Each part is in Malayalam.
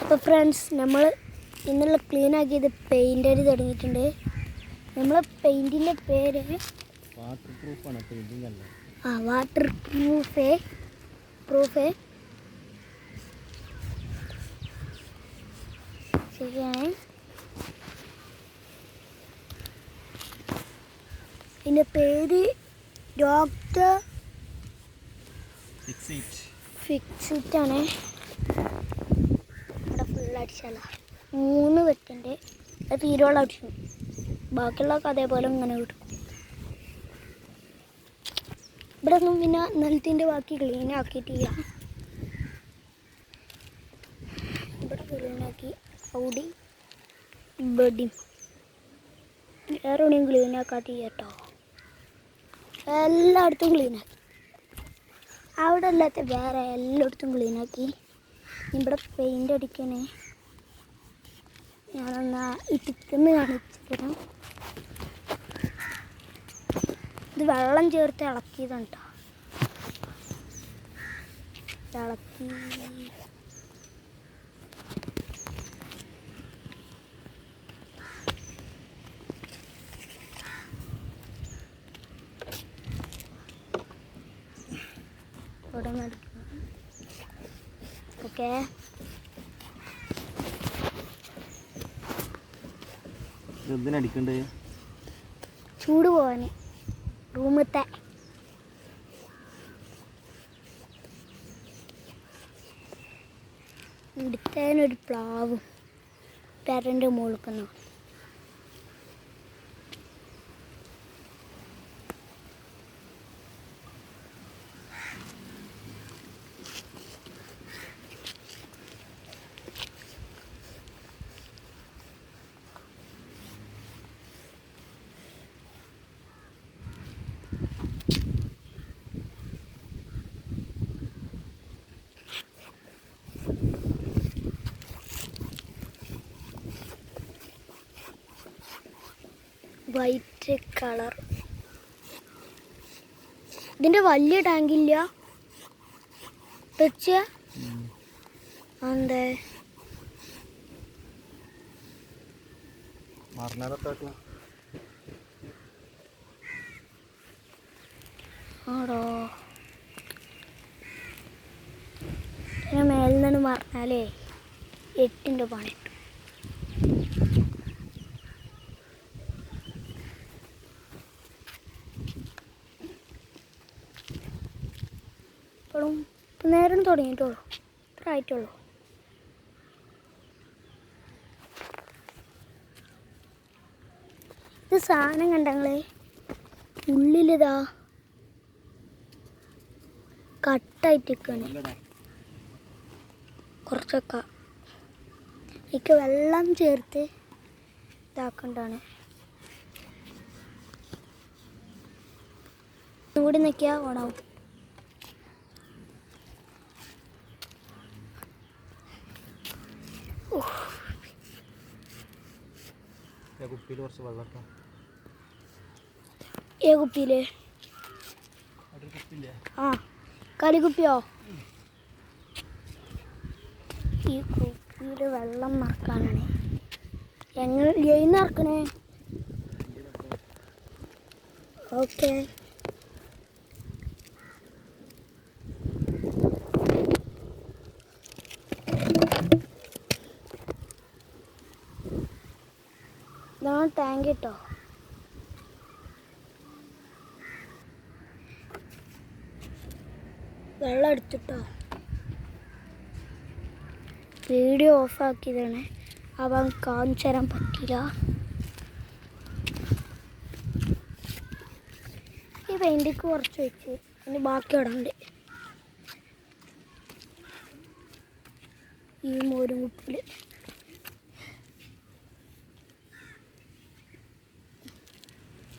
അപ്പോൾ ഫ്രണ്ട്സ് നമ്മൾ ഇന്നുള്ള ക്ലീൻ ആക്കിയത് പെയിന്റ് അടി തുടങ്ങിയിട്ടുണ്ട്. നമ്മൾ പെയിന്റിന്റെ പേര് വാട്ടർ പ്രൂഫാണ് പെയിന്റിംഗ് അല്ല? ആ വാട്ടർ പ്രൂഫേ പ്രൂഫേ ശരിയാണ്. എന്റെ പേര് ഡോക്ടർ ഫിക്സിറ്റ് ആണ്. അടിച്ചല്ല മൂന്ന് വെട്ടുണ്ട് അത് തീരോളം അടിച്ചു. ബാക്കിയുള്ളതൊക്കെ അതേപോലെ ഇങ്ങനെ കിട്ടും ഇവിടെ ഒന്നും പിന്നെ നിലത്തിന്റെ ബാക്കി ക്ലീൻ ആക്കിയിട്ടില്ല. ഇവിടെ ക്ലീൻ ആക്കി അവിടെ ഇവിടെയും വേറെ എവിടെയും ക്ലീൻ ആക്കാത്ത കേട്ടോ. എല്ലായിടത്തും ക്ലീൻ ആക്കി. അവിടെ അല്ലാത്ത വേറെ എല്ലായിടത്തും ക്ലീൻ ആക്കി. ഇവിടെ പെയിന്റ് അടിക്കണേ. ഞാനൊന്ന് ഇട്ടിക്കുന്ന കാണിച്ചു തരാം ഇത് വെള്ളം ചേർത്ത് ഇളക്കിയതുണ്ടോ? ഇളക്കി. ഇവിടെ നടിക്കണം ഓക്കേ. എന്തിനടിക്കണ്ടേ? ചൂട് പോവാന്. റൂമത്തെ. ഇടുത്തതിനൊരു പ്ലാവും. പെരന്റെ മുകളിൽ വൈറ്റ് കളർ. ഇതിന്റെ വലിയ ടാങ്കില്ല വെച്ച മറന്നാലത്താക്കും ആടോ. മേലിൽ നിന്ന് മറന്നാലേ എട്ടിന്റെ പണി തുടങ്ങിയിട്ടുള്ളൂ. ഇത്ര ആയിട്ടുള്ളൂ. ഇത് സാധനം കണ്ടങ്ങളെ? ഉള്ളിലിതാ കട്ടായിട്ട് നിൽക്കുകയാണ് കുറച്ചൊക്കെ. എനിക്ക് വെള്ളം ചേർത്ത് ഇതാക്കണ്ടാണ്. കൂടി നിൽക്കിയാൽ ഓണാവും. കുപ്പിയിൽ കുറച്ച് വെള്ളം ഇട്ടോ ഏ കുപ്പിയിൽ അവിടെ കുപ്പിയില്ലേ ആ കളിക്കുപ്പിയോ ഈ കുപ്പിയിൽ വെള്ളം ഞങ്ങൾ എഴുന്നറക്കണേ നിറക്കണേ ഓക്കെ. ടാങ്ക് കേട്ടോ വെള്ളം എടുത്തിട്ടോ. വീഡിയോ ഓഫാക്കിയതാണ്. അവൻ കാണിച്ചു തരാൻ പറ്റില്ല ഈ പെയിന്റിക്ക് കുറച്ച് വെച്ച്. ഇനി ബാക്കി ഇടണ്ട് ഈ മോരും കുപ്പിൽ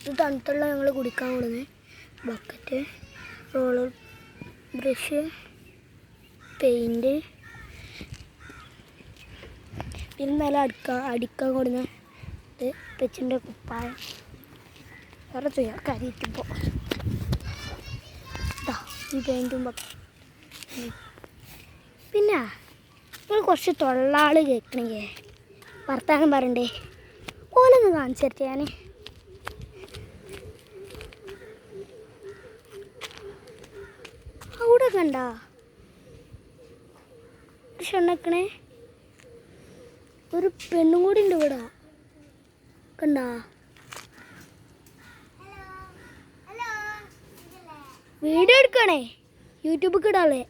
ഇത് തണുത്തുള്ള ഞങ്ങൾ കുടിക്കാൻ കൊടുക്കുന്നത് ബക്കറ്റ് റോളർ ബ്രഷ് പെയിന്റ് പിന്നെ നല്ല അടുക്കാൻ അടിക്കാൻ കൊടുന്ന ഇത് പെച്ചിന്റെ കുപ്പായം. വേറെ ചെയ്യാം കരിയിട്ടിപ്പോൾ ഈ പെയിന്റും പിന്നെ നിങ്ങൾ കുറച്ച് തൊള്ളാൾ കേൾക്കണേ. വർത്താനം പറയണ്ടേ? ഓലൊന്ന് കാണിച്ചു ഞാൻ അവിടെ കണ്ട? ക്ഷണക്കണേ ഒരു പെണ്ണും കൂടി ഉണ്ട് ഇവിടെ. കണ്ട? വീഡിയോ എടുക്കണേ. യൂട്യൂബിൽ ഇടാളേ.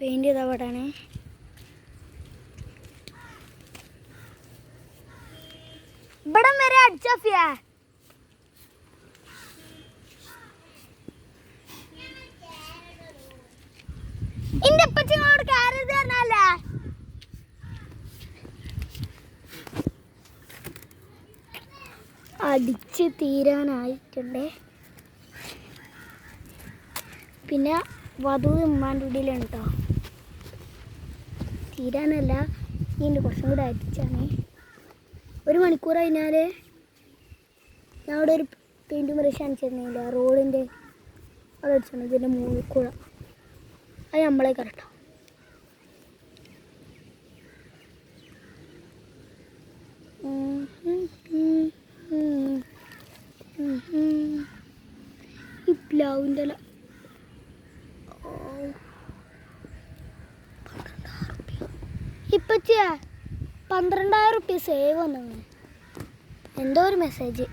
പെയിന്റ് ചെയ്ത പാടാണേ. ഇവിടം വരെ അടിച്ചാഫിയാ അടിച്ച് തീരാനായിട്ടുണ്ട്. പിന്നെ വധു ഉമ്മാന്റെ ഉള്ളിലാണ് കേട്ടോ തീരാനല്ല ഇതിന്റെ കുറച്ചും കൂടെ അടിച്ചാണ്. ഒരു മണിക്കൂർ കഴിഞ്ഞാൽ ഞാൻ അവിടെ ഒരു പെയിന്റ് ബ്രഷ് അണിച്ചിരുന്നില്ല റോഡിന്റെ അവിടെ അടിച്ചാണ്. ഇതിന്റെ മുകളിൽ അത് നമ്മളെ കറക്റ്റാ. ഈ പ്ലാവിന്റെ ഇല ഇപ്പച്ചിയാ പന്ത്രണ്ടായിരം റുപ്യ സേവ് വന്നു. എന്തോ ഒരു മെസ്സേജ്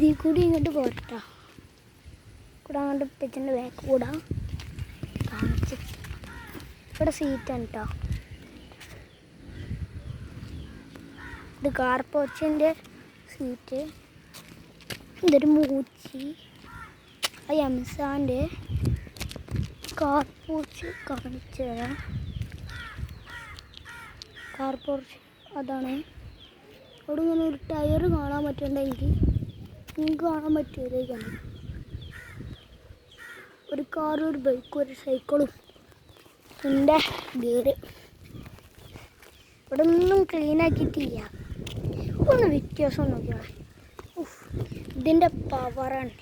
ഇതിൽ കൂടി ഇങ്ങോട്ട് പോരട്ടോ. കൂടെ അങ്ങോട്ട് പെച്ചിന്റെ ബാക്ക് കൂടാ. കാണിച്ച്. ഇവിടെ സീറ്റാണ് കേട്ടോ ഇത് കാർപോച്ചിന്റെ സീറ്റ് ഇതൊരു മൂച്ചി. ആ എംസാന്റെ കാർപോച്ച് കാണിച്ചു തരാം. കാർപോർച്ച് അതാണ്. അവിടെ ഇങ്ങനെ ഒരു ടയർ കാണാൻ പറ്റുന്നുണ്ടെങ്കിൽ നിങ്ങൾക്ക് കാണാൻ പറ്റിയതിലേക്കാണ് ഒരു കാറും ഒരു ബൈക്കും ഒരു സൈക്കിളും എന്റെ ഗേറ് ഇവിടെ ഒന്നും ക്ലീൻ ആക്കിയിട്ടില്ല. ഒന്ന് വ്യത്യാസം നോക്കിയാൽ ഇതിന്റെ പവറാണ്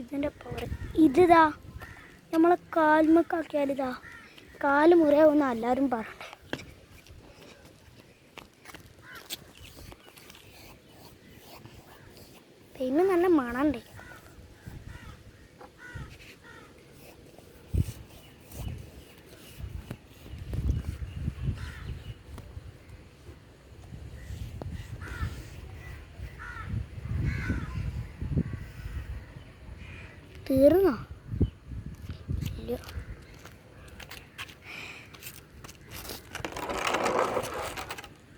ഇതിന്റെ പവർ ഇതാ നമ്മളെ കാൽമക്കാക്കിയാൽ ഇതാ കാൽ മുറിയാവുന്ന എല്ലാവരും പറയണ്ടേ. പിന്നെ നല്ല മണണ്ട് തീർന്നോ?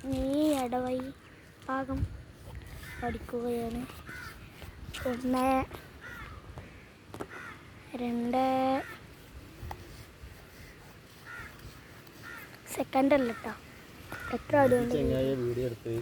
നീ ഇടവഴി പാകം പഠിക്കുകയാണ്. ഒന്ന് രണ്ട്. സെക്കൻഡ് അല്ല കേട്ടോ എത്ര വീഡിയോ എടുത്ത്